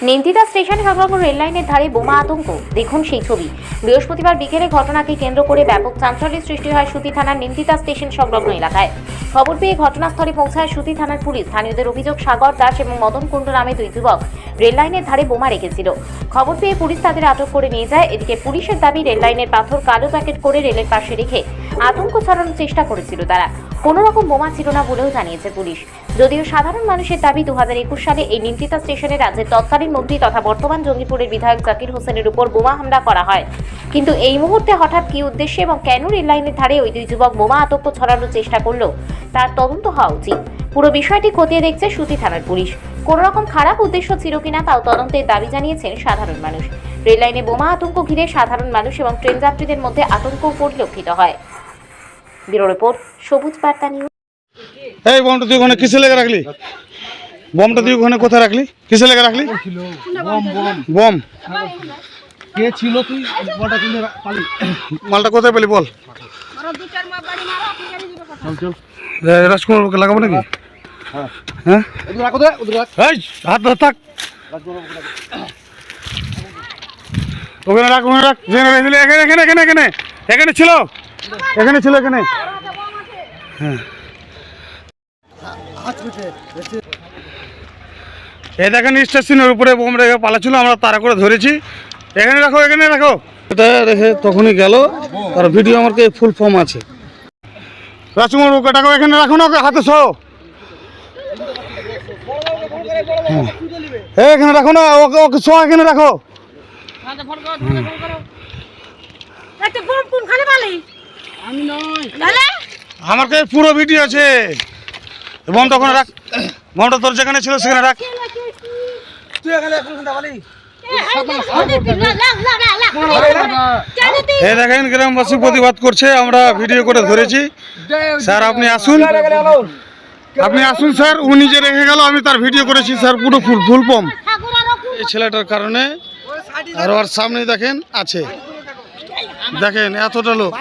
Nimtita station সংলগ্ন রেললাইনের ধারে বোমা আতঙ্ক। দেখুন সেই ছবি। বৃহস্পতিবার বিকেলে ঘটনাকে কেন্দ্র করে ব্যাপক চাঞ্চল্যের সৃষ্টি হয় সুতি থানার নিন্দিতা স্টেশন সংলগ্ন এলাকায়। খবর পেয়ে ঘটনাস্থলে পৌঁছায় সুতি থানার পুলিশ। স্থানীয়দের অভিযোগ, সাগর দাস এবং মদন কুণ্ডু নামে দুই যুবক। রেললাইনের ধারে বোমা রেখেছিল। খবর পেয়ে পুলিশ তাদের আটক করে নিয়ে যায়। এদিকে পুলিশের দাবি, রেললাইনের পাথর কালো প্যাকেট করে রেলের পাশে রেখে আতঙ্ক ছড়ানোর চেষ্টা করেছিল তারা। কোনো রকম বোমা ছিল না বলেও জানিয়েছে পুলিশ। যদিও সাধারণ মানুষের দাবি দু হাজার একুশ সালে এই নিমতিতা স্টেশনে রাজ্যের তৎকালীন মন্ত্রী তথা বর্তমান জঙ্গিপুরের বিধায়ক জাকির হোসেনের উপর বোমা হামলা করা হয়। কিন্তু এই মুহূর্তে হঠাৎ কী উদ্দেশ্যে এবং কেন রেল লাইনের ধারে ওই দুই যুবক বোমা আতঙ্ক ছড়ানোর চেষ্টা করল, তার তদন্ত হওয়া উচিত। পুরো বিষয়টি খতিয়ে দেখছে সুতি থানার পুলিশ। কোনো রকম খারাপ উদ্দেশ্য ছিল কিনা তাও তদন্তের দাবি জানিয়েছেন সাধারণ মানুষ। রেল লাইনে বোমা আতঙ্ক ঘিরে সাধারণ মানুষ এবং ট্রেন যাত্রীদের মধ্যে আতঙ্ক পরিলক্ষিত হয়। ব্যুরো রিপোর্ট সবুজ বার্তা নিউজ। এই বমটা তুই ওখানে কিসে লেগে রাখলি? বমটা তুই ওখানে কোথায় রাখলি? কিসে লেগে রাখলি? বম। কে ছিল তুই? মালটা কোথায় পেলি বল? চল চল। এ, রাজকুমারকে লাগাবো নাকি? হ্যাঁ? হাত থাক। ওখানে রাখ ওখানে রাখ। এখানে এখানে এখানে এখানে। এখানে ছিল। এখানে ছিল এখানে। হ্যাঁ। এই দেখেন স্টেশনের উপরে বোম রেখে পালাচ্ছিল আমরা তারা করে ধরেছি। এখানে রাখো এখানে রাখো। এটা রেখে তখনই গেল। আর ভিডিও আমার ফুল ফর্ম আছে। রাজকুমার ওকে টাকা এখানে রাখো না ওকে হাতে সহ এই এখানে রাখো না ওকে ওকে সহ এখানে রাখো। আমার কাছে পুরো ভিডিও আছে। বোমটা ওখানে রাখ। বোমটা তোর যেখানে ছিল সেখানে রাখ। তুই এখানে দেখেন গ্রামবাসী প্রতিবাদ করছে আমরা ভিডিও করে ধরেছি। স্যার আপনি আসুন। আপনি আসুন, স্যার। উনি যে রেখে গেল, আমি তার ভিডিও করেছি, স্যার। পুরো ফুল ফুল পম্প এই ছেলেটার কারণে আর ওর সামনে দেখেন, আছে। দেখেন, এতটা লোক।